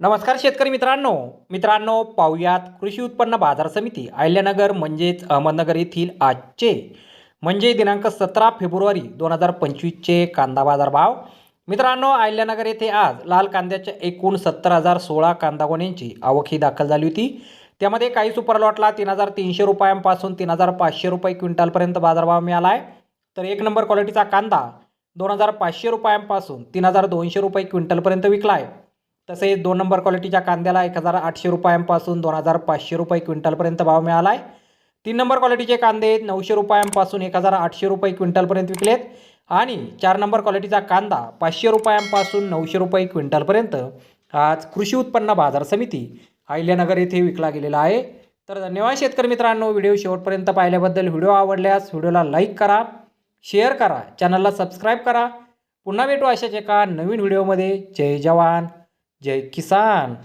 नमस्कार शेतकरी मित्रांनो. मित्रांनो पाहुयात कृषी उत्पन्न बाजार समिती अहिल्यानगर म्हणजेच अहमदनगर येथील आजचे म्हणजे दिनांक सतरा फेब्रुवारी दोन हजार पंचवीसचे कांदा बाजार भाव. मित्रांनो अहिल्यानगर येथे आज लाल कांद्याच्या एकूण सत्तर हजार सोळा कांदा गोण्यांची आवक ही दाखल झाली होती. त्यामध्ये काही सुपर लॉटला तीन हजार तीनशे रुपयांपासून तीन हजार पाचशे रुपये क्विंटलपर्यंत बाजारभाव मिळाला आहे. तर एक नंबर क्वालिटीचा कांदा दोन हजार पाचशे रुपयांपासून तीन हजार दोनशे रुपये क्विंटलपर्यंत विकला आहे. तसेच दोन नंबर क्वालिटीच्या कांद्याला एक हजार आठशे रुपयांपासून दोन हजार पाचशे रुपये क्विंटलपर्यंत भाव मिळाला आहे तीन नंबर क्वालिटीचे कांदे नऊशे रुपयांपासून एक हजार आठशे रुपये क्विंटलपर्यंत विकलेत. आणि चार नंबर क्वालिटीचा कांदा पाचशे रुपयांपासून नऊशे रुपये क्विंटलपर्यंत आज कृषी उत्पन्न बाजार समिती अहिल्यानगर येथे विकला गेलेला आहे. तर धन्यवाद शेतकरी मित्रांनो व्हिडिओ शेवटपर्यंत पाहिल्याबद्दल व्हिडिओ आवडल्यास व्हिडिओला लाईक करा शेअर करा चॅनलला सबस्क्राईब करा. पुन्हा भेटू अशाच एका नवीन व्हिडिओमध्ये. जय जवान. जय किसान